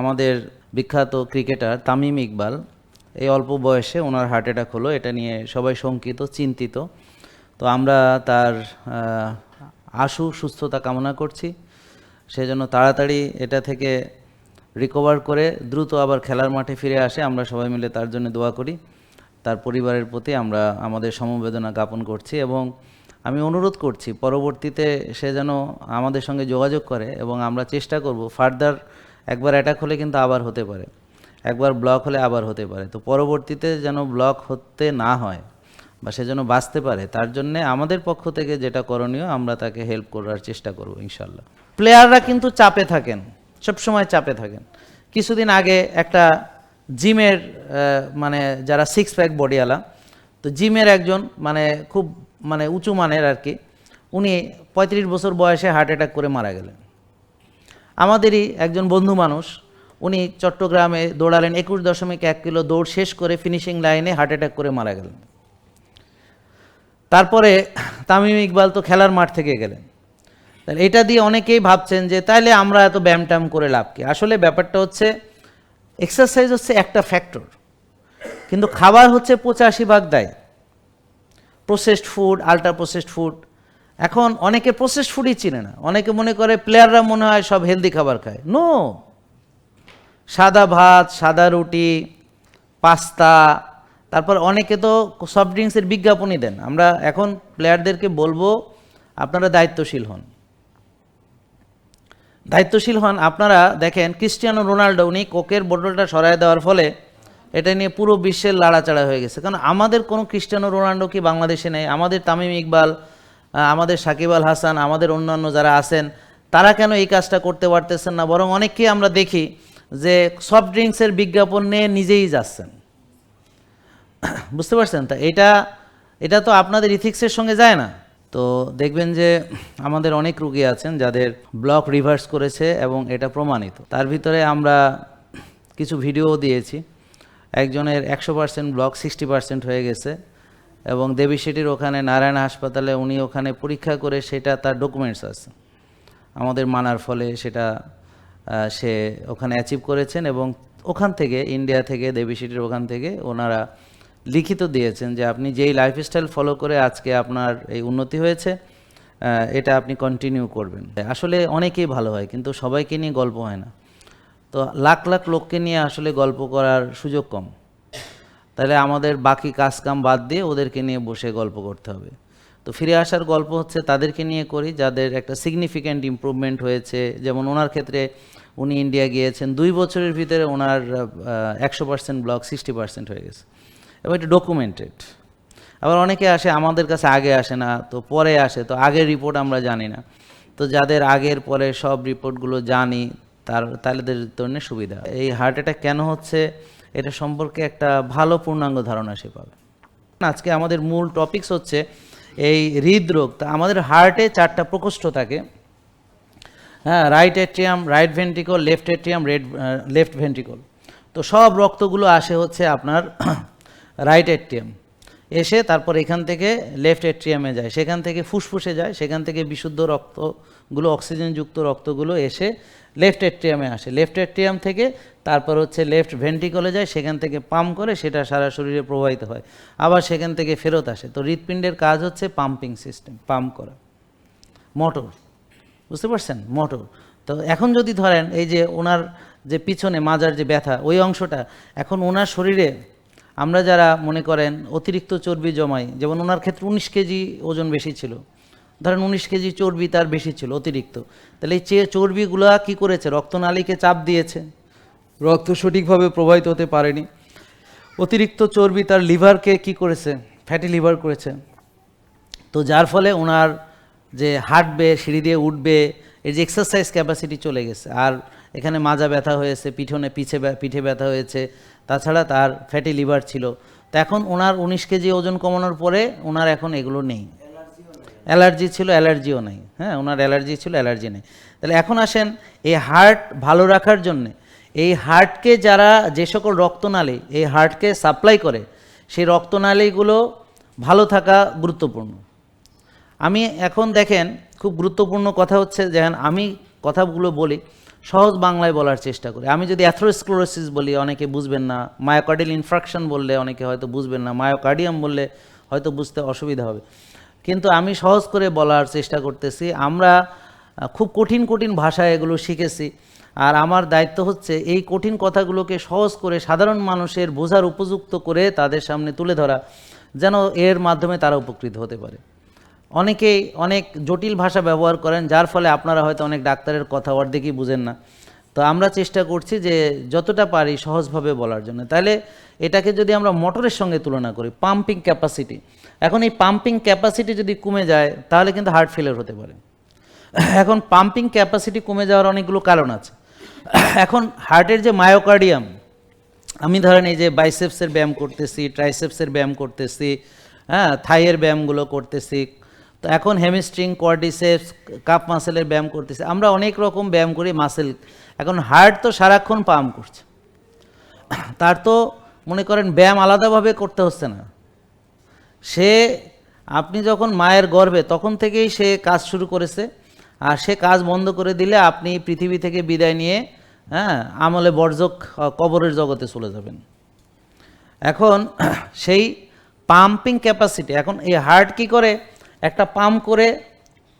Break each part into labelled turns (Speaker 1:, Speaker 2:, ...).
Speaker 1: আমাদের বিখ্যাত ক্রিকেটার তামিম ইকবাল, এই অল্প বয়সে ওনার হার্ট অ্যাটাক হলো, এটা নিয়ে সবাই শঙ্কিত, চিন্তিত। তো আমরা তার আশু, সুস্থতা কামনা করছি। সেজন্য তাড়াতাড়ি এটা থেকে রিকভার করে দ্রুত আবার খেলার মাঠে ফিরে আসে, আমরা সবাই মিলে তার জন্য দোয়া করি। তার পরিবারের প্রতি আমরা আমাদের সমবেদনা জ্ঞাপন করছি এবং আমি অনুরোধ করছি, পরবর্তীতে সে যেন আমাদের সঙ্গে যোগাযোগ করে এবং আমরা চেষ্টা করব ফার্দার একবার অ্যাটাক হলে কিন্তু আবার হতে পারে। একবার ব্লক হলে আবার হতে পারে। তো পরবর্তীতে যেন ব্লক হতে না হয় বা সে যেন বাঁচতে পারে, তার জন্য আমাদের পক্ষ থেকে যেটা করণীয়, আমরা তাকে হেল্প করার চেষ্টা করব ইনশাল্লাহ প্লেয়াররা কিন্তু চাপে থাকেন, সবসময় চাপে থাকেন। কিছুদিন আগে একটা জিমের মানে যারা সিক্স প্যাক বডিওয়ালা, তো জিমের একজন মানে খুব মানে উঁচু মানের আর কি, উনি পঁয়ত্রিশ বছর বয়সে হার্ট অ্যাটাক করে মারা গেলেন। আমাদেরই একজন বন্ধু মানুষ, উনি চট্টগ্রামে দৌড়ালেন, একুশ দশমিক এক কিলো দৌড় শেষ করে ফিনিশিং লাইনে হার্ট অ্যাটাক করে মারা গেলেন। তারপরে তামিম ইকবাল তো খেলার মাঠ থেকে গেলেন। তাহলে এটা দিয়ে অনেকেই ভাবছেন যে তাইলে আমরা এত ব্যায়াম ট্যাম করে লাভ কি? আসলে ব্যাপারটা হচ্ছে এক্সারসাইজ হচ্ছে একটা ফ্যাক্টর কিন্তু খাবার হচ্ছে পঁচাশি ভাগ দেয়। Processed food ultra processed food এখন অনেকে প্রসেস ফুডই চিনে না। অনেকে মনে করে প্লেয়াররা মনে হয় সব হেলদি খাবার খায়। নো সাদা ভাত, সাদা রুটি, পাস্তা, তারপর অনেকে তো সফট ড্রিঙ্কসের বিজ্ঞাপনই দেন। আমরা এখন প্লেয়ারদেরকে বলব, আপনারা দায়িত্বশীল হন। দায়িত্বশীল হন আপনারা, দেখেন ক্রিস্টিয়ানো রোনাল্ডো উনি কোকের বোতলটা সরায় দেওয়ার ফলে এটা নিয়ে পুরো বিশ্বের লাড়াচাড়া হয়ে গেছে। কারণ আমাদের কোনো ক্রিস্টিয়ানো রোনাল্ডো কি বাংলাদেশে নেই? আমাদের তামিম ইকবাল আমাদের সাকিব আল হাসান, আমাদের অন্যান্য যারা আছেন, তারা কেন এই কাজটা করতে পারতেছেন না? বরং অনেককেই আমরা দেখি যে সফট ড্রিঙ্কসের বিজ্ঞাপন নিয়ে নিজেই যাচ্ছেন। বুঝতে পারছেন? তা এটা এটা তো আপনাদের ইথিক্সের সঙ্গে যায় না। তো দেখবেন যে আমাদের অনেক রুগী আছেন যাদের ব্লক রিভার্স করেছে এবং এটা প্রমাণিত। তার ভিতরে আমরা কিছু ভিডিও দিয়েছি। একজনের একশো পার্সেন্ট ব্লক সিক্সটি পার্সেন্ট হয়ে গেছে। এবং দেবী সেটির ওখানে নারায়ণ হাসপাতালে উনি ওখানে পরীক্ষা করে সেটা তার ডকুমেন্টস আছে। আমাদের মানার ফলে সেটা সে ওখানে অ্যাচিভ করেছেন এবং ওখান থেকে ইন্ডিয়া থেকে, দেবী সিটির ওখান থেকে ওনারা লিখিত দিয়েছেন যে আপনি যেই লাইফস্টাইল ফলো করে আজকে আপনার এই উন্নতি হয়েছে এটা আপনি কন্টিনিউ করবেন। আসলে অনেকেই ভালো হয়, কিন্তু সবাইকে নিয়ে গল্প হয় না। তো লাখ লাখ লোককে নিয়ে আসলে গল্প করার সুযোগ কম। তাহলে আমাদের বাকি কাজকাম বাদ দিয়ে ওদেরকে নিয়ে বসে গল্প করতে হবে। তো ফিরে আসার গল্প হচ্ছে তাদেরকে নিয়ে করি, যাদের একটা সিগনিফিক্যান্ট ইমপ্রুভমেন্ট হয়েছে। যেমন ওনার ক্ষেত্রে উনি ইন্ডিয়া গিয়েছেন, দুই বছরের ভিতরে ওনার একশো পার্সেন্ট ব্লক সিক্সটি পার্সেন্ট হয়ে গেছে। এবং এটা ডকুমেন্টেড আবার অনেকে আসে, আমাদের কাছে আগে আসে না, তো পরে আসে, তো আগের রিপোর্ট আমরা জানি না। তো যাদের আগের পরে সব রিপোর্টগুলো জানি, তার, তাদের জন্য সুবিধা। এই হার্ট অ্যাটাক কেন হচ্ছে? এটা সম্পর্কে একটা ভালো পূর্ণাঙ্গ ধারণা সে পাবে। আজকে আমাদের মূল টপিকস হচ্ছে এই হৃদরোগ। তা আমাদের হার্টে চারটা প্রকোষ্ঠ থাকে। হ্যাঁ right atrium right ventricle left atrium red left ventricle তো সব রক্তগুলো আসে হচ্ছে আপনার রাইট এট্রিয়াম এসে তারপর এখান থেকে লেফট এট্রিয়ামে যায়। সেখান থেকে ফুসফুসে যায়, সেখান থেকে বিশুদ্ধ রক্তগুলো, অক্সিজেনযুক্ত রক্তগুলো এসে লেফট এট্রিয়ামে আসে। লেফট এট্রিয়াম থেকে তারপর হচ্ছে লেফট ভেন্টিকলে যায়, সেখান থেকে পাম্প করে সেটা সারা শরীরে প্রবাহিত হয়। আবার সেখান থেকে ফেরত আসে। তো হৃৎপিণ্ডের কাজ হচ্ছে পাম্পিং সিস্টেম পাম্প করা। মোটর বুঝতে পারছেন? মোটর তো এখন যদি ধরেন, এই যে ওনার যে পিছনে মাজার যে ব্যথা, ওই অংশটা, এখন ওনার শরীরে আমরা যারা মনে করেন অতিরিক্ত চর্বি জমাই, যেমন ওনার ক্ষেত্রে উনিশ কেজি ওজন বেশি ছিল, ধরেন উনিশ কেজি চর্বি তার বেশি ছিল অতিরিক্ত, তাহলে এই চর্বিগুলা কি করেছে? রক্তনালীকে চাপ দিয়েছে, রক্ত সঠিকভাবে প্রবাহিত হতে পারেনি, অতিরিক্ত চর্বি তার লিভারকে কি করেছে? ফ্যাটি লিভার করেছে, তো যার ফলে ওনার যে হাঁটবে, সিঁড়ি দিয়ে উঠবে, এই যে এক্সারসাইজ ক্যাপাসিটি চলে গেছে, আর এখানে মাজা ব্যথা হয়েছে পিছনে পিছে পিঠে ব্যথা হয়েছে তাছাড়া তার ফ্যাটি লিভার ছিল। তো এখন ওনার উনিশ কেজি ওজন কমানোর পরে ওনার এখন এগুলো নেই। অ্যালার্জি ছিল, অ্যালার্জিও নেই। হ্যাঁ ওনার অ্যালার্জি ছিল, অ্যালার্জি নেই। তাহলে এখন আসেন, এই হার্ট ভালো রাখার জন্যে, এই হার্টকে যারা যে সকল রক্তনালী, এই হার্টকে সাপ্লাই করে, সেই রক্তনালীগুলো ভালো থাকা গুরুত্বপূর্ণ। আমি এখন দেখেন, খুব গুরুত্বপূর্ণ কথা হচ্ছে, যেমন আমি কথাগুলো বলি সহজ বাংলায় বলার চেষ্টা করি। আমি যদি অ্যাথ্রোস্ক্লোরোসিস বলি, অনেকে বুঝবেন না। মায়োকার্ডিয়াল ইনফ্রাকশন বললে অনেকে হয়তো বুঝবেন না। মায়োকার্ডিয়াম বললে হয়তো বুঝতে অসুবিধা হবে। কিন্তু আমি সহজ করে বলার চেষ্টা করতেছি। আমরা খুব কঠিন কঠিন ভাষায় এগুলো শিখেছি। আর আমার দায়িত্ব হচ্ছে এই কঠিন কথাগুলোকে সহজ করে সাধারণ মানুষের বোঝার উপযুক্ত করে তাদের সামনে তুলে ধরা, যেন এর মাধ্যমে তারা উপকৃত হতে পারে। অনেকেই অনেক জটিল ভাষা ব্যবহার করেন, যার ফলে আপনারা হয়তো অনেক ডাক্তারের কথা অর্ধেকই বুঝেন না। তো আমরা চেষ্টা করছি যে যতটা পারি সহজভাবে বলার জন্য। তাহলে এটাকে যদি আমরা মোটরের সঙ্গে তুলনা করি পাম্পিং ক্যাপাসিটি এখন এই পাম্পিং ক্যাপাসিটি যদি কমে যায়, তাহলে কিন্তু হার্ট ফেলিয়ার হতে পারে। এখন পাম্পিং ক্যাপাসিটি কমে যাওয়ার অনেকগুলো কারণ আছে। এখন হার্টের যে মায়োকার্ডিয়াম আমি ধরেন এই যে বাইসেপসের ব্যায়াম করতেছি ট্রাইসেপসের ব্যায়াম করতেছি হ্যাঁ থাইয়ের ব্যায়ামগুলো করতেছি তো এখন হেমিস্ট্রিং কোয়ার্ডিসেপস কাপ মাসেলের ব্যায়াম করতেছে। আমরা অনেক রকম ব্যায়াম করি মাসেল এখন হার্ট তো সারাক্ষণ পাম্প করছে। তার তো মনে করেন ব্যায়াম আলাদাভাবে করতে হচ্ছে না। সে, আপনি যখন মায়ের গর্ভে, তখন থেকেই সে কাজ শুরু করেছে। আর সে কাজ বন্ধ করে দিলে আপনি পৃথিবী থেকে বিদায় নিয়ে হ্যাঁ আমলে বর্জক কবরের জগতে চলে যাবেন। এখন সেই পাম্পিং ক্যাপাসিটি এখন এই হার্ট কি করে? একটা পাম্প করে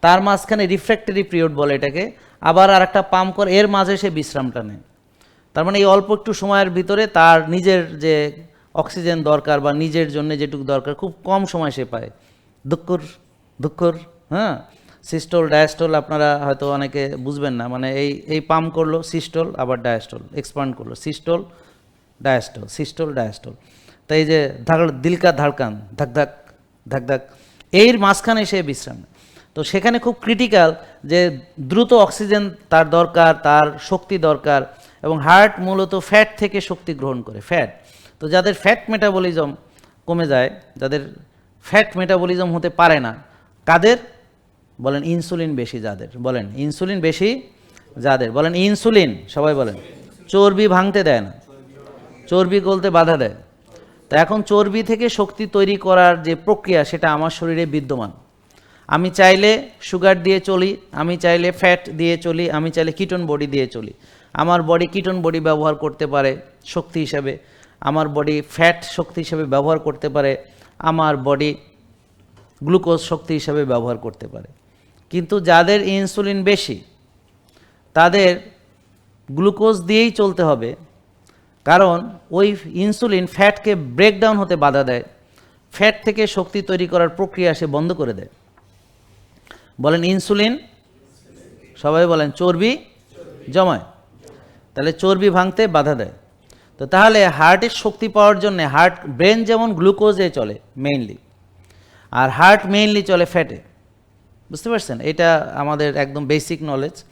Speaker 1: তার মাঝখানে রিফ্র্যাক্টরি পিরিয়ড বলে এটাকে, আবার আর একটা পাম্প করে এর মাঝে সে বিশ্রামটা নেয়। তার মানে এই অল্প একটু সময়ের ভিতরে তার নিজের যে অক্সিজেন দরকার বা নিজের জন্য যেটুকু দরকার, খুব কম সময় সে পায়। দুঃখর দুঃখর হ্যাঁ? সিস্টোল ডায়াস্টল আপনারা হয়তো অনেকে বুঝবেন না। মানে এই এই পাম্প করল সিস্টল আবার ডায়াস্টল এক্সপান্ড করল সিস্টল ডায়াস্টল সিস্টল ডায়াস্টল তাই যে ধাক দিলকা ধাড়কান, ধাক ধাক ধাক ধাক। এর মাঝখানে সে বিশ্রাম। তো সেখানে খুব ক্রিটিক্যাল যে দ্রুত অক্সিজেন তার দরকার, তার শক্তি দরকার এবং হার্ট মূলত ফ্যাট থেকে শক্তি গ্রহণ করে ফ্যাট তো যাদের ফ্যাট মেটাবলিজম কমে যায়, যাদের ফ্যাট মেটাবলিজম হতে পারে না, কাদের? বলেন ইনসুলিন বেশি যাদের, বলেন ইনসুলিন বেশি যাদের, বলেন ইনসুলিন সবাই বলেন। চর্বি ভাঙতে দেয় না, চর্বি গলতে বাধা দেয়। তো এখন চর্বি থেকে শক্তি তৈরি করার যে প্রক্রিয়া, সেটা আমার শরীরে বিদ্যমান। আমি চাইলে সুগার দিয়ে চলি, আমি চাইলে ফ্যাট দিয়ে চলি, আমি চাইলে কিটন বডি দিয়ে চলি। আমার বডি কিটন বডি ব্যবহার করতে পারে শক্তি হিসাবে, আমার বডি ফ্যাট শক্তি হিসাবে ব্যবহার করতে পারে, আমার বডি গ্লুকোজ শক্তি হিসাবে ব্যবহার করতে পারে। কিন্তু যাদের ইনসুলিন বেশি, তাদের গ্লুকোজ দিয়েই চলতে হবে কারণ ওই ইনসুলিন ফ্যাটকে ব্রেকডাউন হতে বাধা দেয়। ফ্যাট থেকে শক্তি তৈরি করার প্রক্রিয়া সে বন্ধ করে দেয়। বলেন ইনসুলিন? সবাই বলেন, চর্বি জমায়। তাহলে চর্বি ভাঙতে বাধা দেয়। তো তাহলে হার্টের শক্তি পাওয়ার জন্য হার্ট ব্রেন যেমন গ্লুকোজে চলে, মেইনলি, আর হার্ট মেইনলি চলে ফ্যাটে। বুঝতে পারছেন? এটা আমাদের একদম বেসিক নলেজ।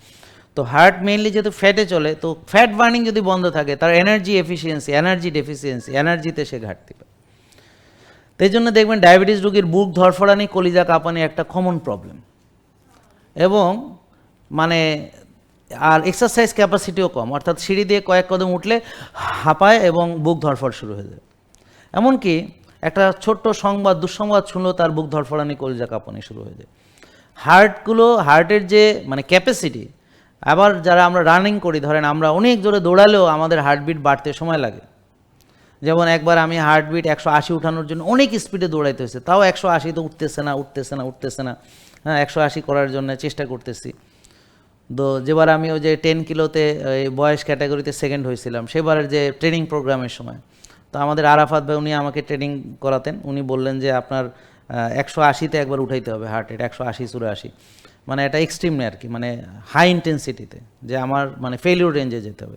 Speaker 1: তো হার্ট মেইনলি যেহেতু ফ্যাটে চলে, তো ফ্যাট বার্নিং যদি বন্ধ থাকে, তার এনার্জি এফিসিয়েন্সি, এনার্জি ডেফিসিয়েন্সি, এনার্জিতে সে ঘাটতি পায়। তো এই জন্য দেখবেন ডায়াবেটিস রোগীর বুক ধরফড়ানি কলিজা কাঁপানি একটা কমন প্রবলেম এবং মানে আর এক্সারসাইজ ক্যাপাসিটিও কম। অর্থাৎ সিঁড়ি দিয়ে কয়েক কদম উঠলে হাঁপায় এবং বুক ধরফড় শুরু হয়ে যায়। এমনকি একটা ছোট্ট সংবাদ, দুঃসংবাদ শুনলেও তার বুক ধরফড়ানি কলিজা কাঁপানি শুরু হয়ে যায়। হার্টগুলো, হার্টের যে মানে ক্যাপাসিটি আবার যারা আমরা রানিং করি, ধরেন আমরা অনেক জোরে দৌড়ালেও আমাদের হার্টবিট বাড়তে সময় লাগে। যেমন একবার আমি হার্টবিট একশো আশি উঠানোর জন্য অনেক স্পিডে দৌড়াইতে হয়েছে, তাও একশো আশি তো উঠতেছে না উঠতেছে না উঠতেছে না। হ্যাঁ একশো আশি করার জন্য চেষ্টা করতেছি। তো যেবার আমি ওই যে টেন কিলোতে বয়স ক্যাটাগরিতে সেকেন্ড হয়েছিলাম, সেবারের যে ট্রেনিং প্রোগ্রামের সময়। তো আমাদের আরাফাত ভাই উনি আমাকে ট্রেনিং করাতেন, উনি বললেন যে আপনার একশো আশিতে একবার উঠাইতে হবে হার্ট রেট একশো আশি, চুরাশি। মানে এটা এক্সট্রিমে আর কি মানে হাই ইন্টেন্সিটিতে যে আমার মানে ফেলিউর রেঞ্জে যেতে হবে।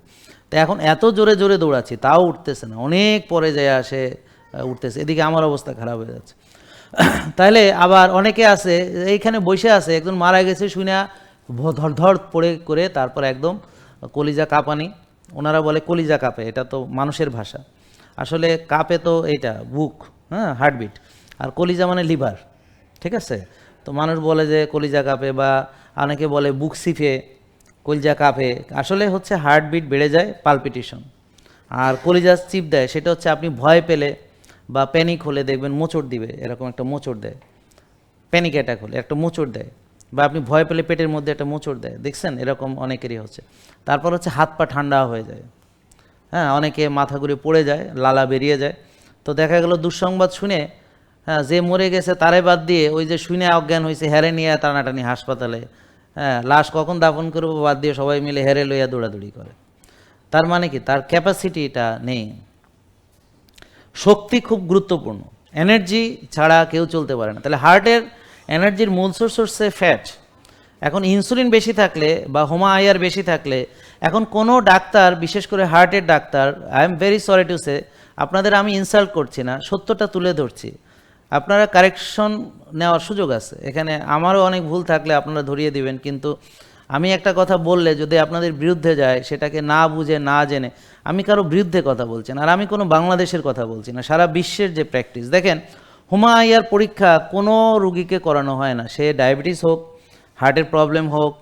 Speaker 1: তো এখন এত জোরে জোরে দৌড়াচ্ছি, তাও উঠতেছে না, অনেক পরে যায় আসে উঠতেছে, এদিকে আমার অবস্থা খারাপ হয়ে যাচ্ছে। তাহলে আবার অনেকে আছে, এইখানে বসে আছে, একজন মারা গেছে শুনে ধর পড়ে করে তারপর একদম কলিজা কাঁপানি, ওনারা বলে কলিজা কাঁপে, এটা তো মানুষের ভাষা। আসলে কাঁপে তো এইটা, বুক হ্যাঁ হার্টবিট আর কলিজা মানে লিভার ঠিক আছে? তো মানুষ বলে যে কলিজা কাঁপে বা অনেকে বলে বুক সিফে, কলিজা কাঁপে। আসলে হচ্ছে হার্টবিট বেড়ে যায় পালপিটেশন আর কলিজা চিপ দেয়, সেটা হচ্ছে আপনি ভয় পেলে বা প্যানিক হলে দেখবেন মোচড় দিবে, এরকম একটা মোচড় দেয়। প্যানিক অ্যাটাক হলে একটা মোচড় দেয়। বা আপনি ভয় পেলে পেটের মধ্যে একটা মোচড় দেয়। দেখছেন? এরকম অনেকেরই হচ্ছে। তারপর হচ্ছে হাত পা ঠান্ডা হয়ে যায়। হ্যাঁ অনেকে মাথা ঘুরে পড়ে যায়, লালা বেরিয়ে যায়। তো দেখা গেল দুঃসংবাদ শুনে হ্যাঁ যে মরে গেছে তারে বাদ দিয়ে ওই যে শুনে অজ্ঞান হয়েছে, হেরে নিয়ে টানাটানি হাসপাতালে। হ্যাঁ লাশ কখন দাফন করব বাদ দিয়ে সবাই মিলে হেরে লইয়া দৌড়াদৌড়ি করে। তার মানে কি? তার ক্যাপাসিটিটা নেই। শক্তি খুব গুরুত্বপূর্ণ। এনার্জি ছাড়া কেউ চলতে পারে না। তাহলে হার্টের এনার্জির মূল সোর্স হচ্ছে ফ্যাট এখন ইনসুলিন বেশি থাকলে বা হোমা আয়ার বেশি থাকলে, এখন কোনো ডাক্তার, বিশেষ করে হার্টের doctor I am very sorry to say আপনাদের আমি ইনসাল্ট করছি না, সত্যটা তুলে ধরছি। আপনারা কারেকশন নেওয়ার সুযোগ আছে। এখানে আমারও অনেক ভুল থাকলে আপনারা ধরিয়ে দিবেন, কিন্তু আমি একটা কথা বললে যদি আপনাদের বিরুদ্ধে যায়, সেটাকে না বুঝে, না জেনে, আমি কারও বিরুদ্ধে কথা বলছি না। আর আমি কোনো বাংলাদেশের কথা বলছি না। সারা বিশ্বের যে প্র্যাকটিস দেখেন হুমা আইয়ার পরীক্ষা কোনো রুগীকে করানো হয় না। সে ডায়াবেটিস হোক হার্টের প্রবলেম হোক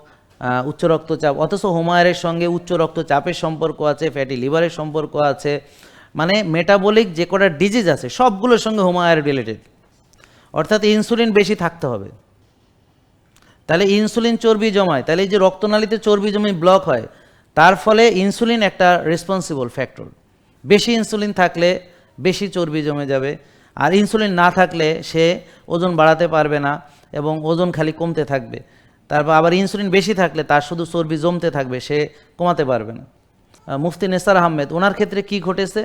Speaker 1: উচ্চ রক্তচাপ, অথচ হোমায়ারের সঙ্গে উচ্চ রক্তচাপের সম্পর্ক আছে ফ্যাটি লিভারের সম্পর্ক আছে মানে মেটাবলিক যে কটা ডিজিজ আছে, সবগুলোর সঙ্গে হোমায়ার রিলেটেড অর্থাৎ ইনসুলিন বেশি থাকতে হবে। তাহলে ইনসুলিন চর্বি জমায়, তাহলে এই যে রক্তনালীতে চর্বি জমে ব্লক হয়, তার ফলে ইনসুলিন একটা রেসপন্সিবল ফ্যাক্টর বেশি ইনসুলিন থাকলে বেশি চর্বি জমে যাবে, আর ইনসুলিন না থাকলে সে ওজন বাড়াতে পারবে না এবং ওজন খালি কমতে থাকবে। তারপর আবার ইনসুলিন বেশি থাকলে তার শুধু চর্বি জমতে থাকবে, সে কমাতে পারবে না। মুফতি নেসার আহমেদ, ওনার ক্ষেত্রে কি ঘটেছে?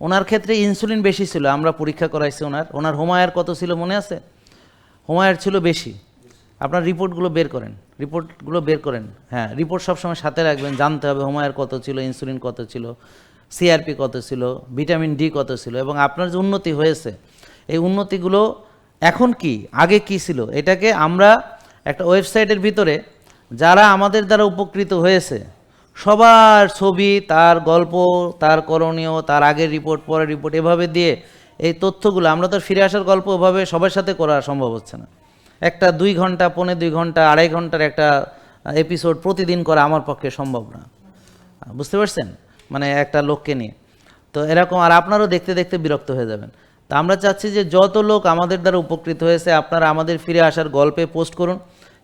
Speaker 1: ওনার ক্ষেত্রে ইনসুলিন বেশি ছিল, আমরা পরীক্ষা করাইছি ওনার। ওনার হোমায়ার কত ছিল মনে আছে? হোমায়ার ছিল বেশি। আপনার রিপোর্টগুলো বের করেন, রিপোর্টগুলো বের করেন। হ্যাঁ রিপোর্ট সবসময় সাথে রাখবেন, জানতে হবে হোমায়ার কত ছিল, ইনসুলিন কত ছিল সিআরপি কত ছিল, ভিটামিন ডি কত ছিল, এবং আপনার যে উন্নতি হয়েছে, এই উন্নতিগুলো এখন কি, আগে কি ছিল, এটাকে আমরা একটা ওয়েবসাইটের ভিতরে, যারা আমাদের দ্বারা উপকৃত হয়েছে সবার ছবি, তার গল্প, তার করণীয়, তার আগের রিপোর্ট পরের রিপোর্ট এভাবে দিয়ে এই তথ্যগুলো, আমরা তো ফিরে আসার গল্প ওভাবে সবার সাথে করা সম্ভব হচ্ছে না। একটা দুই ঘণ্টা, পৌনে দুই ঘণ্টা, আড়াই ঘণ্টার একটা এপিসোড প্রতিদিন করা আমার পক্ষে সম্ভব না। বুঝতে পারছেন? মানে একটা লোককে নিয়ে। তো এরকম আর আপনারও দেখতে দেখতে বিরক্ত হয়ে যাবেন। তা আমরা চাচ্ছি যে যত লোক আমাদের দ্বারা উপকৃত হয়েছে, আপনারা আমাদের ফিরে আসার গল্পে পোস্ট করুন।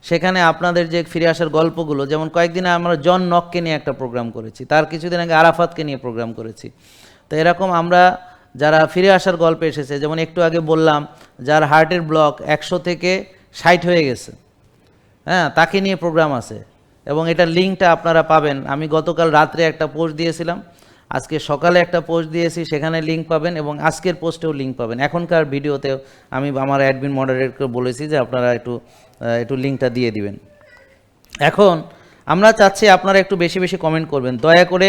Speaker 1: সেখানে আপনাদের যে ফিরে আসার গল্পগুলো, যেমন কয়েকদিনে আমরা জন নককে নিয়ে একটা প্রোগ্রাম করেছি, তার কিছুদিন আগে আরাফাতকে নিয়ে প্রোগ্রাম করেছি। তো এরকম আমরা যারা ফিরে আসার গল্পে এসেছে, যেমন একটু আগে বললাম, যার হার্টের ব্লক একশো থেকে ষাট হয়ে গেছে। হ্যাঁ তাকে নিয়ে প্রোগ্রাম আছে। এবং এটার লিঙ্কটা আপনারা পাবেন। আমি গতকাল রাত্রে একটা পোস্ট দিয়েছিলাম। আজকে সকালে একটা পোস্ট দিয়েছি, সেখানে লিঙ্ক পাবেন এবং আজকের পোস্টেও লিঙ্ক পাবেন। এখনকার ভিডিওতেও আমি আমার অ্যাডমিন মডারেটকে বলেছি যে আপনারা একটু একটু লিঙ্কটা দিয়ে দিবেন। এখন আমরা চাচ্ছি আপনারা একটু বেশি বেশি কমেন্ট করবেন। দয়া করে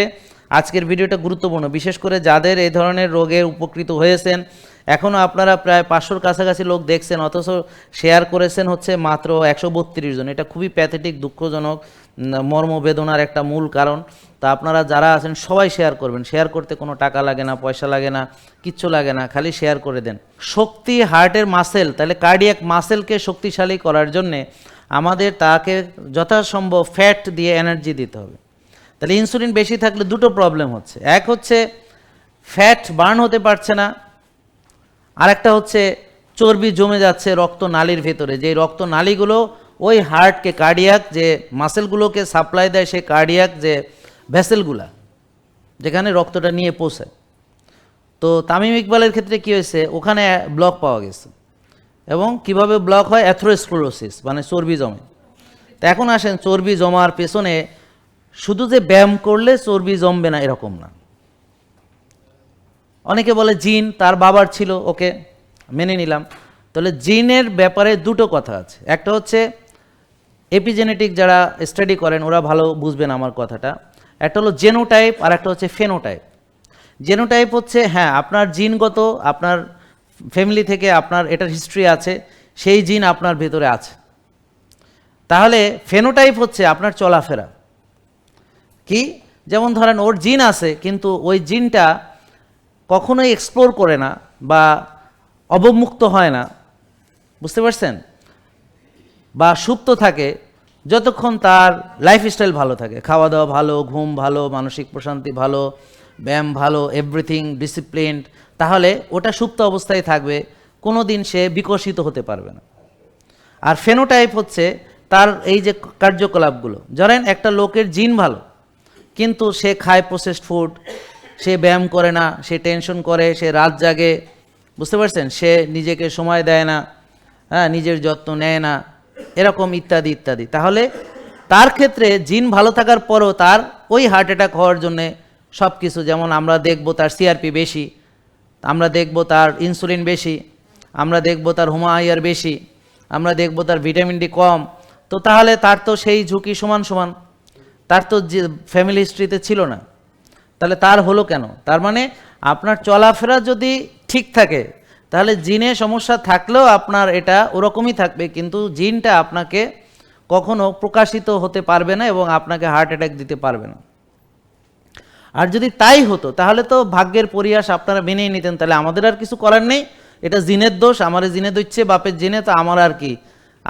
Speaker 1: আজকের ভিডিওটা গুরুত্বপূর্ণ। বিশেষ করে যাদের এই ধরনের রোগে উপকৃত হয়েছেন এখনও আপনারা প্রায় পাঁচশোর কাছাকাছি লোক দেখছেন, অথচ শেয়ার করেছেন হচ্ছে মাত্র একশো বত্রিশ জন। এটা খুবই প্যাথেটিক দুঃখজনক মর্মবেদনার একটা মূল কারণ। তা আপনারা যারা আছেন, সবাই শেয়ার করবেন। শেয়ার করতে কোনো টাকা লাগে না, পয়সা লাগে না, কিচ্ছু লাগে না, খালি শেয়ার করে দেন। শক্তি হার্টের মাসেল তাহলে কার্ডিয়াক মাসেলকে শক্তিশালী করার জন্যে আমাদের তাকে যথাসম্ভব ফ্যাট দিয়ে এনার্জি দিতে হবে। তাহলে ইনসুলিন বেশি থাকলে দুটো প্রবলেম হচ্ছে। এক হচ্ছে ফ্যাট বার্ন হতে পারছে না, আরেকটা হচ্ছে চর্বি জমে যাচ্ছে রক্ত নালীর ভেতরে। যে রক্ত নালীগুলো ওই হার্টকে কার্ডিয়াক যে মাসেলগুলোকে সাপ্লাই দেয় সেই কার্ডিয়াক যে ভেসেলগুলা, যেখানে রক্তটা নিয়ে পৌঁছায়। তো তামিম ইকবালের ক্ষেত্রে কি হয়েছে? ওখানে ব্লক পাওয়া গেছে। এবং কীভাবে ব্লক হয়? অ্যাথ্রোস্ক্লোরোসিস মানে চর্বি জমে। তো এখন আসেন, চর্বি জমার পেছনে শুধু যে ব্যায়াম করলে চর্বি জমবে না, এরকম না। অনেকে বলে, জিন তার বাবার ছিল, ওকে মেনে নিলাম। তাহলে জিনের ব্যাপারে দুটো কথা আছে। একটা হচ্ছে এপিজেনেটিক যারা স্টাডি করেন, ওরা ভালো বুঝবেন আমার কথাটা। একটা হলো জেনোটাইপ আর একটা হচ্ছে ফেনোটাইপ জেনোটাইপ হচ্ছে হ্যাঁ আপনার জিনগত, আপনার ফ্যামিলি থেকে আপনার এটার হিস্ট্রি আছে, সেই জিন আপনার ভেতরে আছে। তাহলে ফেনোটাইপ হচ্ছে আপনার চলাফেরা। কি? যেমন ধরেন ওর জিন আছে, কিন্তু ওই জিনটা কখনোই এক্সপ্লোর করে না বা অবমুক্ত হয় না। বুঝতে পারছেন? বা সুপ্ত থাকে যতক্ষণ তার লাইফস্টাইল ভালো থাকে খাওয়া দাওয়া ভালো, ঘুম ভালো, মানসিক প্রশান্তি ভালো, ব্যায়াম ভালো এভরিথিং ডিসিপ্লিনড তাহলে ওটা সুপ্ত অবস্থায় থাকবে কোনো দিন সে বিকশিত হতে পারবে না। আর ফেনোটাইপ হচ্ছে তার এই যে কার্যকলাপগুলো। ধরেন একটা লোকের জিন ভালো, কিন্তু সে খায় প্রসেসড ফুড সে ব্যায়াম করে না, সে টেনশন করে, সে রাত জাগে, বুঝতে পারছেন? সে নিজেকে সময় দেয় না হ্যাঁ নিজের যত্ন নেয় না এরকম ইত্যাদি ইত্যাদি। তাহলে তার ক্ষেত্রে জিন ভালো থাকার পরও তার ওই হার্ট অ্যাটাক হওয়ার জন্যে সব কিছু যেমন আমরা দেখব তার সিআরপি বেশি, আমরা দেখব তার ইনসুলিন বেশি, আমরা দেখব তার হুমায়ার বেশি, আমরা দেখব তার ভিটামিন ডি কম। তো তাহলে তার তো সেই ঝুঁকি সমান সমান। তার তো যে ফ্যামিলি হিস্ট্রিতে ছিল না। তাহলে তার হলো কেন? তার মানে আপনার চলাফেরা যদি ঠিক থাকে তাহলে জিনে সমস্যা থাকলেও আপনার এটা ওরকমই থাকবে, কিন্তু জিনটা আপনাকে কখনো প্রকাশিত হতে পারবে না এবং আপনাকে হার্ট অ্যাটাক দিতে পারবে না। আর যদি তাই হতো, তাহলে তো ভাগ্যের পরিহাস আপনারা মেনেই নিতেন, তাহলে আমাদের আর কিছু করার নেই। এটা জিনের দোষ, আমার জিনে দইচ্ছে বাপের জিনে, তো আমার আর কি,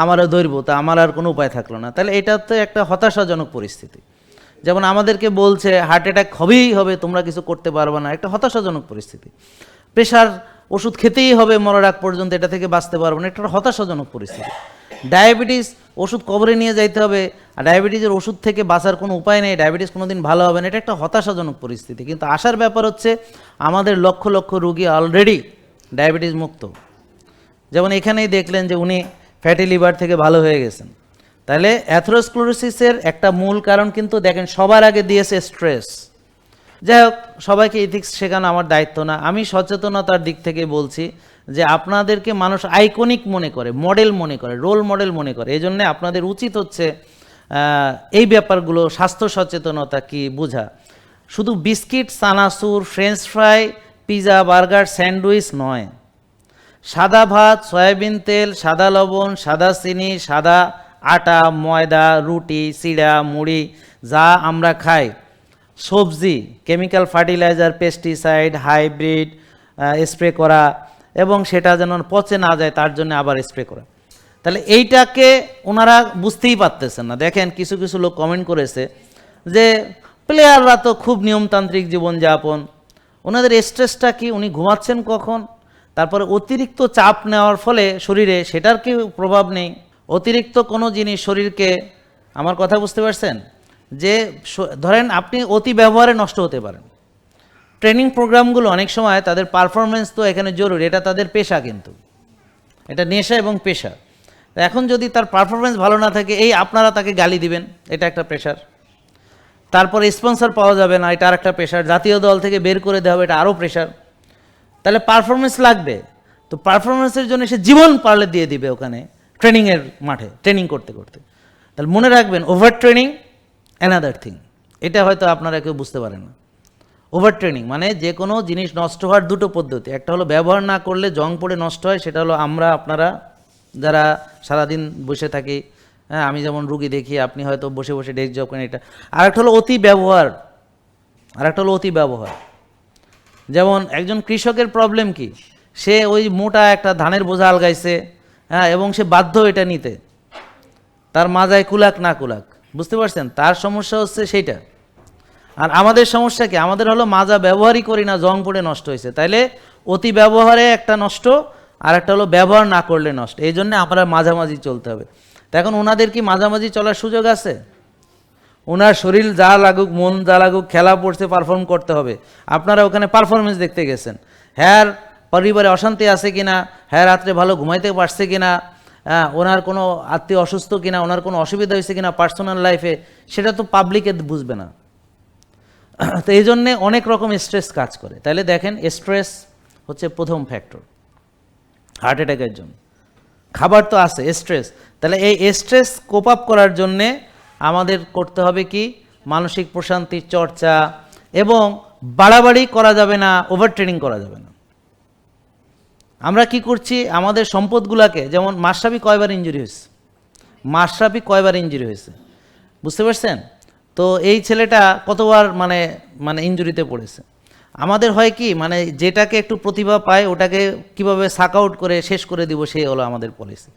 Speaker 1: আমারও ধরব, তো আমার আর কোনো উপায় থাকল না। তাহলে এটা তো একটা হতাশাজনক পরিস্থিতি। যেমন আমাদেরকে বলছে হার্ট অ্যাটাক হবেই হবে, তোমরা কিছু করতে পারবে না, একটা হতাশাজনক পরিস্থিতি। প্রেশার ওষুধ খেতেই হবে, মরার আগ পর্যন্ত এটা থেকে বাঁচতে পারব না। একটা হতাশাজনক পরিস্থিতি। ডায়াবেটিস, ওষুধ কবরে নিয়ে যাইতে হবে, আর ডায়াবেটিসের ওষুধ থেকে বাঁচার কোনো উপায় নেই, ডায়াবেটিস কোনো দিন ভালো হবে না, এটা একটা হতাশাজনক পরিস্থিতি। কিন্তু আসার ব্যাপার হচ্ছে, আমাদের লক্ষ লক্ষ রুগী অলরেডি ডায়াবেটিস মুক্ত। যেমন এখানেই দেখলেন যে উনি ফ্যাটি লিভার থেকে ভালো হয়ে গেছেন। তাহলে অ্যাথ্রোস্ক্লোরোসিসের একটা মূল কারণ কিন্তু দেখেন, সবার আগে দিয়েছে স্ট্রেস যাই হোক, সবাইকে ইথিক্স শেখানো আমার দায়িত্ব না। আমি সচেতনতার দিক থেকে বলছি যে আপনাদেরকে মানুষ আইকনিক মনে করে মডেল মনে করে রোল মডেল মনে করে। এই জন্যে আপনাদের উচিত হচ্ছে এই ব্যাপারগুলো, স্বাস্থ্য সচেতনতা কি বোঝা। শুধু biscuit সানাসুর French fry pizza burger sandwich নয়। সাদা ভাত, সয়াবিন তেল, সাদা লবণ, সাদা চিনি, সাদা আটা, ময়দা, রুটি চিড়া মুড়ি, যা আমরা খাই। সবজি chemical fertiliser pesticide hybrid spray করা এবং সেটা যেন পচে না যায়, তার জন্য আবার স্প্রে করা। তাহলে এইটাকে ওনারা বুঝতেই পারতেছেন না। দেখেন, কিছু কিছু লোক কমেন্ট করেছে যে প্লেয়াররা তো খুব নিয়মতান্ত্রিক জীবনযাপন। ওনাদের স্ট্রেসটা কি, উনি ঘুমাচ্ছেন কখন? তারপরে অতিরিক্ত চাপ নেওয়ার ফলে শরীরে সেটার কি প্রভাব নেই? অতিরিক্ত কোনো জিনিস শরীরকে, আমার কথা বুঝতে পারছেন? যে ধরেন আপনি অতি ব্যবহারে নষ্ট হতে পারেন। ট্রেনিং প্রোগ্রামগুলো অনেক সময় তাদের পারফরমেন্স তো এখানে জরুরি, এটা তাদের পেশা কিন্তু। এটা নেশা এবং পেশা। এখন যদি তার পারফরমেন্স ভালো না থাকে, এই আপনারা তাকে গালি দিবেন, এটা একটা প্রেশার তারপরে স্পন্সর পাওয়া যাবে না, এটা আর একটা প্রেশার জাতীয় দল থেকে বের করে দেওয়া হবে, এটা আরও প্রেশার তাহলে পারফরমেন্স লাগবে। তো পারফরমেন্সের জন্য সে জীবন পারলে দিয়ে দিবে ওখানে, ট্রেনিংয়ের মাঠে, ট্রেনিং করতে করতে। তাহলে মনে রাখবেন ওভার ট্রেনিং অ্যানাদার থিং এটা হয়তো আপনারা কেউ বুঝতে পারেন না। ওভার ট্রেনিং মানে যে কোনো জিনিস নষ্ট হওয়ার দুটো পদ্ধতি। একটা হলো ব্যবহার না করলে জং পড়ে নষ্ট হয়, সেটা হলো আমরা, আপনারা যারা সারাদিন বসে থাকি হ্যাঁ আমি যেমন রুগী দেখি, আপনি হয়তো বসে বসে ডেস্ক জব করেন, এটা। আর একটা হলো অতি ব্যবহার। আর একটা হলো অতি ব্যবহার। যেমন একজন কৃষকের প্রবলেম কি? সে ওই মোটা একটা ধানের বোঝা আলগাইছে হ্যাঁ এবং সে বাধ্য এটা নিতে। তার মাজায় কুলাক না কুলাক। বুঝতে পারছেন? তার সমস্যা হচ্ছে সেইটা। আর আমাদের সমস্যা কি? আমাদের হলো মাজা ব্যবহারই করি না, জং পড়ে নষ্ট হয়েছে। তাইলে অতি ব্যবহারে একটা নষ্ট, আর একটা হলো ব্যবহার না করলে নষ্ট। এই জন্য আমরা মাঝামাঝি চলতে হবে। তো এখন ওনাদের কি মাঝামাঝি চলার সুযোগ আছে? ওনার শরীর যা লাগুক, মন যা লাগুক, খেলা পড়ছে পারফর্ম করতে হবে। আপনারা ওখানে পারফরমেন্স দেখতে গেছেন। হ্যার পরিবারে অশান্তি আছে কিনা? হ্যাঁ রাত্রে ভালো ঘুমাইতে পারছে কিনা? ওনার কোনো আত্মীয় অসুস্থ কিনা, ওনার কোনো অসুবিধা হয়েছে কিনা পার্সোনাল লাইফে সেটা তো পাবলিকে বুঝবে না। তো এই জন্যে অনেক রকম স্ট্রেস কাজ করে। তাহলে দেখেন স্ট্রেস হচ্ছে প্রথম ফ্যাক্টর হার্ট অ্যাটাকের জন্য। খাবার তো আছে স্ট্রেস তাহলে এই স্ট্রেস কোপ আপ করার জন্যে আমাদের করতে হবে কি? মানসিক প্রশান্তির চর্চা, এবং বাড়াবাড়ি করা যাবে না ওভার ট্রেনিং করা যাবে না। আমরা কি করছি? আমাদের সম্পদগুলোকে, যেমন মাসাবি কয়বার ইঞ্জুরি হয়েছে? মাসাবি কয়বার ইঞ্জুরি হয়েছে? বুঝতে পারছেন? তো এই ছেলেটা কতবার মানে মানে ইঞ্জুরিতে পড়েছে? আমাদের হয় কি মানে যেটাকে একটু প্রতিভা পায়, ওটাকে কীভাবে সাক আউট করে শেষ করে দিব সেই হলো আমাদের পলিসি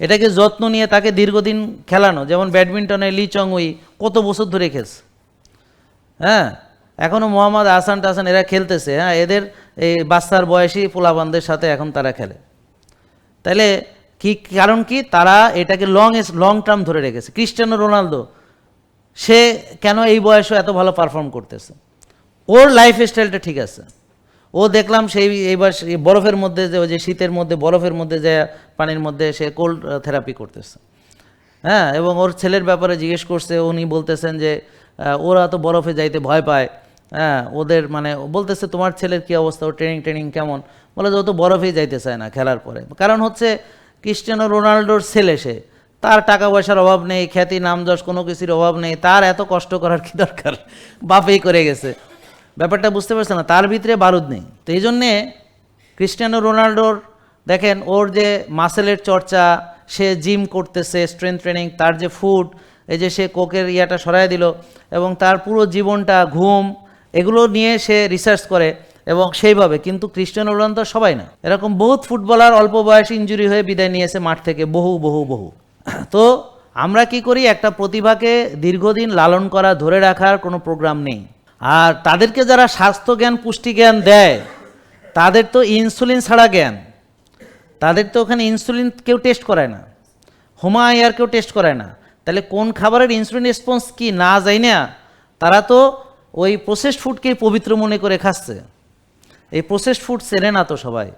Speaker 1: এটাকে যত্ন নিয়ে তাকে দীর্ঘদিন খেলানো, যেমন ব্যাডমিন্টনে লি চং উই কত বছর ধরে খেলছে। হ্যাঁ? এখনও মোহাম্মদ আসান টাসান এরা খেলতেছে হ্যাঁ? এদের এই বাচ্চার বয়সী পোলাবানদের সাথে এখন তারা খেলে। তাহলে কি কারণ কি? তারা এটাকে লং লং টার্ম ধরে রেখেছে। ক্রিস্টিয়ানো রোনালদো, সে কেন এই বয়সে এত ভালো পারফর্ম করতেছে? ওর লাইফ স্টাইলটা ঠিক আছে। ও দেখলাম সেই এইবার বরফের মধ্যে যে শীতের মধ্যে, বরফের মধ্যে যে পানির মধ্যে সে কোল্ড থেরাপি করতেছে। হ্যাঁ এবং ওর ছেলের ব্যাপারে জিজ্ঞেস করছে, উনি বলতেছেন যে ওরা তো বরফে যাইতে ভয় পায়। হ্যাঁ ওদের মানে বলতেছে, তোমার ছেলের কি অবস্থা? ও ট্রেনিং ট্রেনিং কেমন? বলে যে, ও তো বরফেই যাইতে চায় না খেলার পরে। কারণ হচ্ছে, ক্রিস্টিয়ানো রোনাল্ডোর ছেলে সে। তার টাকা পয়সার অভাব নেই, খ্যাতি নাম যশ কোনো কিছুর অভাব নেই। তার এত কষ্ট করার কি দরকার? বাপেই করে গেছে। ব্যাপারটা বুঝতে পারছে না? তার ভিতরে বারুদ নেই। তো এই জন্যে ক্রিস্টিয়ানো রোনাল্ডোর দেখেন, ওর যে মাসেলের চর্চা, সে জিম করতেছে স্ট্রেংথ ট্রেনিং তার যে ফুড এই যে সে কোকের ইয়াটা সরাই দিল, এবং তার পুরো জীবনটা ঘুম এগুলো নিয়ে সে রিসার্চ করে এবং সেইভাবে, কিন্তু ক্রিস্টিয়ানো রোনালদো সবাই না। এরকম বহুত ফুটবলার অল্প বয়স ইঞ্জুরি হয়ে বিদায় নিয়েছে মাঠ থেকে, বহু বহু বহু। তো আমরা কি করি, একটা প্রতিভাকে দীর্ঘদিন লালন করা, ধরে রাখার কোনো প্রোগ্রাম নেই। আর তাদেরকে যারা স্বাস্থ্য জ্ঞান পুষ্টি জ্ঞান দেয়, তাদের তো ইনসুলিন ছাড়া জ্ঞান। তাদের তো ওখানে ইনসুলিন কেউ টেস্ট করায় না। হোমা এয়ার কেউ টেস্ট করায় না। তাহলে কোন খাবারের ইনসুলিন রেসপন্স কি, না যাই না তারা তো ওই প্রসেসড ফুডকেই পবিত্র মনে করে খাচ্ছে। এই প্রসেসড ফুড চেনে না তো সবাই।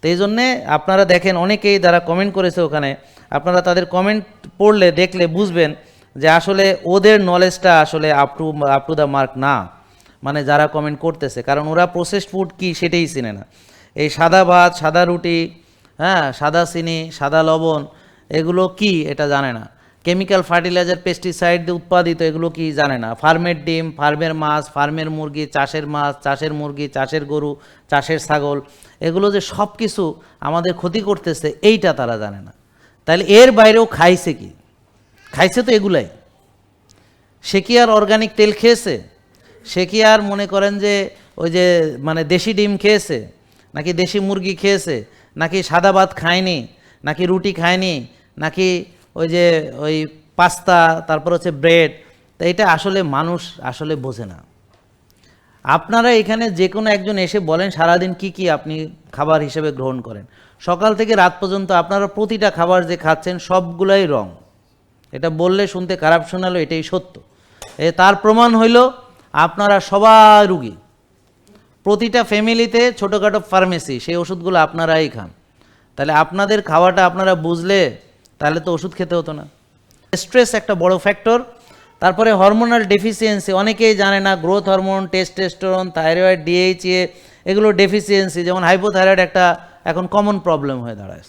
Speaker 1: তো এই জন্যে আপনারা দেখেন অনেকেই যারা কমেন্ট করেছে ওখানে, আপনারা তাদের কমেন্ট পড়লে, দেখলে বুঝবেন যে আসলে ওদের নলেজটা আসলে up to up to the mark না। মানে যারা কমেন্ট করতেছে, কারণ ওরা প্রসেসড ফুড কি সেটাই চিনে না। এই সাদা ভাত, সাদা রুটি হ্যাঁ সাদা চিনি, সাদা লবণ, এগুলো কি এটা জানে না। কেমিক্যাল ফার্টিলাইজার পেস্টিসাইড উৎপাদিত, এগুলো কি জানে না? ফার্মের ডিম, ফার্মের মাছ, ফার্মের মুরগি, চাষের মাছ, চাষের মুরগি, চাষের গরু, চাষের ছাগল, এগুলো যে সব কিছু আমাদের ক্ষতি করতেছে, এইটা তারা জানে না। তাহলে এর বাইরেও খাইছে কি? খাইছে তো এগুলাই। সে কি আর অর্গানিক তেল খেয়েছে? সে কি আর মনে করেন যে ওই যে মানে দেশি ডিম খেয়েছে? নাকি দেশি মুরগি খেয়েছে? নাকি সাদা ভাত খায়নি? নাকি রুটি খায়নি? নাকি ওই যে ওই পাস্তা, তারপর হচ্ছে ব্রেড তো এটা আসলে মানুষ আসলে বোঝে না। আপনারা এখানে যে কোনো একজন এসে বলেন, সারাদিন কি কি আপনি খাবার হিসেবে গ্রহণ করেন। সকাল থেকে রাত পর্যন্ত আপনারা প্রতিটা খাবার যে খাচ্ছেন, সবগুলাই রং। এটা বললে শুনতে খারাপ শোনালো এটাই সত্য। এ তার প্রমাণ হইল, আপনারা সবাই রুগী। প্রতিটা ফ্যামিলিতে ছোটোখাটো ফার্মেসি, সেই ওষুধগুলো আপনারাই খান। তাহলে আপনাদের খাওয়াটা আপনারা বুঝলে তাহলে তো ওষুধ খেতে হতো না। স্ট্রেস একটা বড় ফ্যাক্টর তারপরে হরমোনাল ডেফিসিয়েন্সি অনেকেই জানে না growth hormone testosterone thyroid DHA এগুলো ডেফিসিয়েন্সি যেমন হাইপোথাইরয়েড একটা এখন কমন প্রবলেম হয়ে দাঁড়ায়।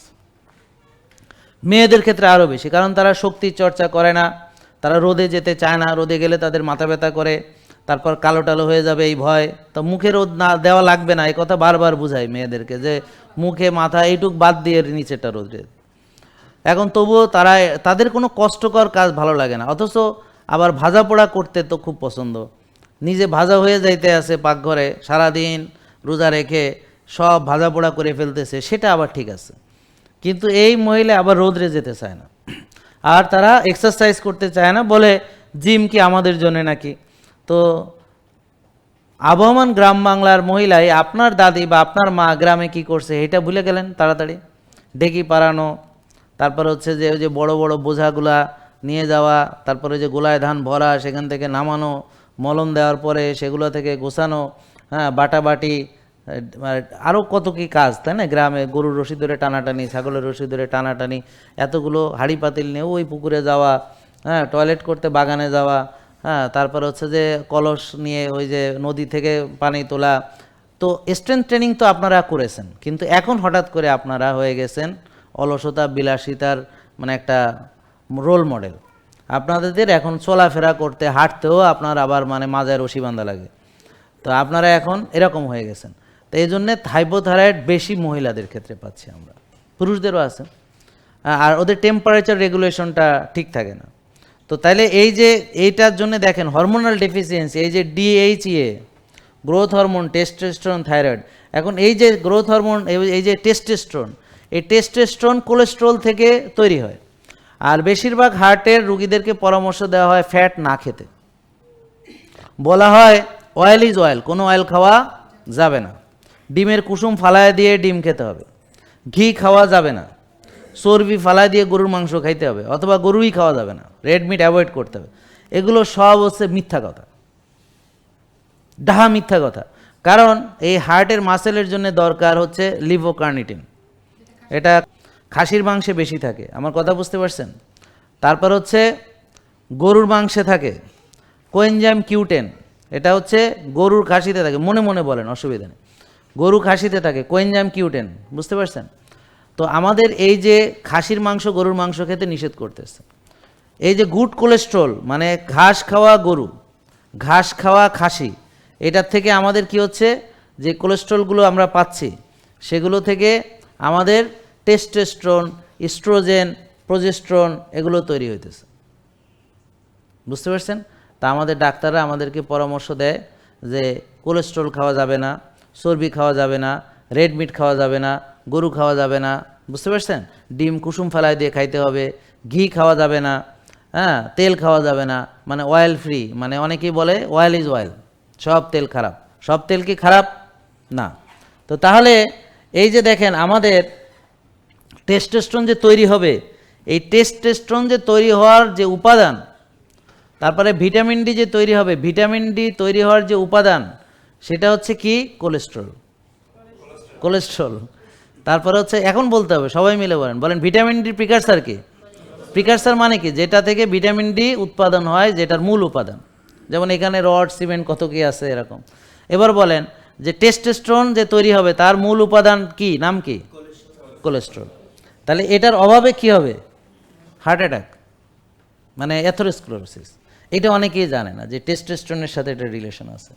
Speaker 1: মেয়েদের ক্ষেত্রে আরও বেশি, কারণ তারা শক্তির চর্চা করে না, তারা রোদে যেতে চায় না, রোদে গেলে তাদের মাথা ব্যথা করে, তারপর কালো টালো হয়ে যাবে এই ভয়। তো মুখে রোদ না দেওয়া লাগবে না, এই কথা বারবার বুঝাই মেয়েদেরকে যে মুখে মাথা এইটুক বাদ দিয়ে নিচেটা রোদে এখন তবুও তারা, তাদের কোনো কষ্টকর কাজ ভালো লাগে না। অথচ আবার ভাজা পোড়া করতে তো খুব পছন্দ। নিজে ভাজা হয়ে যাইতে আছে পাকঘরে, সারাদিন রোজা রেখে সব ভাজা পোড়া করে ফেলতেছে, সেটা আবার ঠিক আছে। কিন্তু এই মহিলা আবার রোদরে যেতে চায় না। আর তারা এক্সারসাইজ করতে চায় না, বলে জিম কি আমাদের জন্য নাকি? তো আবহমান গ্রাম বাংলার মহিলাই, আপনার দাদি বা আপনার মা গ্রামে কি করছে, এটা ভুলে গেলেন তাড়াতাড়ি? ডেকি পারানো তারপর হচ্ছে যে ওই যে বড় বড় বোঝাগুলা নিয়ে যাওয়া, তারপরে যে গোলায় ধান ভরা, সেখান থেকে নামানো, মলম দেওয়ার পরে সেগুলো থেকে গোছানো হ্যাঁ বাটাবাটি আরও কত কি কাজ, তাই না? গ্রামে গরুর রশি ধরে টানাটানি, ছাগলের রশি ধরে টানাটানি, এতগুলো হাঁড়ি পাতিল নিয়ে ওই পুকুরে যাওয়া হ্যাঁ টয়লেট করতে বাগানে যাওয়া হ্যাঁ তারপর হচ্ছে যে কলস নিয়ে ওই যে নদী থেকে পানি তোলা। তো স্ট্রেংথ ট্রেনিং তো আপনারা করেছেন, কিন্তু এখন হঠাৎ করে আপনারা হয়ে গেছেন অলসতা, বিলাসিতার মানে একটা রোল মডেল আপনাদের এখন চলাফেরা করতে, হাঁটতেও আপনার আবার মানে মাজায় রশি বান্ধা লাগে। তো আপনারা এখন এরকম হয়ে গেছেন। তো এই জন্যে থাইপোথাইরয়েড বেশি মহিলাদের ক্ষেত্রে পাচ্ছি আমরা। পুরুষদেরও আছে। আর ওদের টেম্পারেচার রেগুলেশনটা ঠিক থাকে না। তো তাইলে এই যে এইটার জন্য দেখেন হরমোনাল ডেফিসিয়েন্সি এই যে DHA growth hormone testosterone thyroid এখন এই যে গ্রোথ হরমোন এই যে টেস্টোস্টেরন এই টেস্টোস্টেরন কোলেস্ট্রল থেকে তৈরি হয়। আর বেশিরভাগ হার্টের রুগীদেরকে পরামর্শ দেওয়া হয় ফ্যাট না খেতে। বলা হয় অয়েল ইজ অয়েল কোনো অয়েল খাওয়া যাবে না। ডিমের কুসুম ফালায় দিয়ে ডিম খেতে হবে। ঘি খাওয়া যাবে না। চর্বি ফালা দিয়ে গরুর মাংস খাইতে হবে, অথবা গরুই খাওয়া যাবে না। রেড মিট অ্যাভয়েড করতে হবে। এগুলো সব হচ্ছে মিথ্যা কথা। ডাহা মিথ্যা কথা। কারণ এই হার্টের মাসেলের জন্য দরকার হচ্ছে লিভোকার্নিটিন এটা খাসির মাংসে বেশি থাকে। আমার কথা বুঝতে পারছেন? তারপর হচ্ছে গরুর মাংসে থাকে কোয়েনজাইম কিউটেন। এটা হচ্ছে গরুর খাসিতে থাকে। মনে মনে বলেন, অসুবিধা নেই। গরু খাসিতে থাকে কোয়েনজাইম কিউটেন। বুঝতে পারছেন? তো আমাদের এই যে খাসির মাংস গরুর মাংস খেতে নিষেধ করতেছে। এই যে গুড কোলেস্ট্রল মানে ঘাস খাওয়া গরু, ঘাস খাওয়া খাসি, এটার থেকে আমাদের কি হচ্ছে? যে কোলেস্ট্রলগুলো আমরা পাচ্ছি, সেগুলো থেকে আমাদের টেস্টোস্টেরন ইস্ট্রোজেন প্রোজেস্ট্রন এগুলো তৈরি হইতেছে। বুঝতে পারছেন? তা আমাদের ডাক্তাররা আমাদেরকে পরামর্শ দেয় যে কোলেস্ট্রল খাওয়া যাবে না, চর্বি খাওয়া যাবে না রেড মিট খাওয়া যাবে না, গরু খাওয়া যাবে না, বুঝতে পারছেন? ডিম কুসুম ফেলায় দিয়ে খাইতে হবে, ঘি খাওয়া যাবে না হ্যাঁ তেল খাওয়া যাবে না মানে অয়েল ফ্রি মানে অনেকেই বলে অয়েল ইজ অয়েল সব তেল খারাপ। সব তেল কি খারাপ? না। তো তাহলে এই যে দেখেন, আমাদের টেস্টোস্টেরন যে তৈরি হবে, এই টেস্টোস্টেরন যে তৈরি হওয়ার যে উপাদান, তারপরে ভিটামিন ডি যে তৈরি হবে ভিটামিন ডি তৈরি হওয়ার যে উপাদান, সেটা হচ্ছে কি? কোলেস্ট্রল কোলেস্ট্রল তারপরে হচ্ছে, এখন বলতে হবে, সবাই মিলে বলেন। বলেন ভিটামিন ডি প্রিকারসার কি? প্রিকারসার মানে কি? যেটা থেকে ভিটামিন ডি উৎপাদন হয়, যেটার মূল উপাদান। যেমন এখানে রড, সিমেন্ট, কত কি আছে, এরকম। এবার বলেন যে টেস্টোস্টেরন যে তৈরি হবে, তার মূল উপাদান কি? নাম কি? কোলেস্ট্রল তাহলে এটার অভাবে কি হবে? হার্ট অ্যাটাক মানে অ্যাথোরোস্ক্লোরোসিস এটা অনেকেই জানে না যে টেস্টোস্টেরনের সাথে এটা রিলেশন আছে।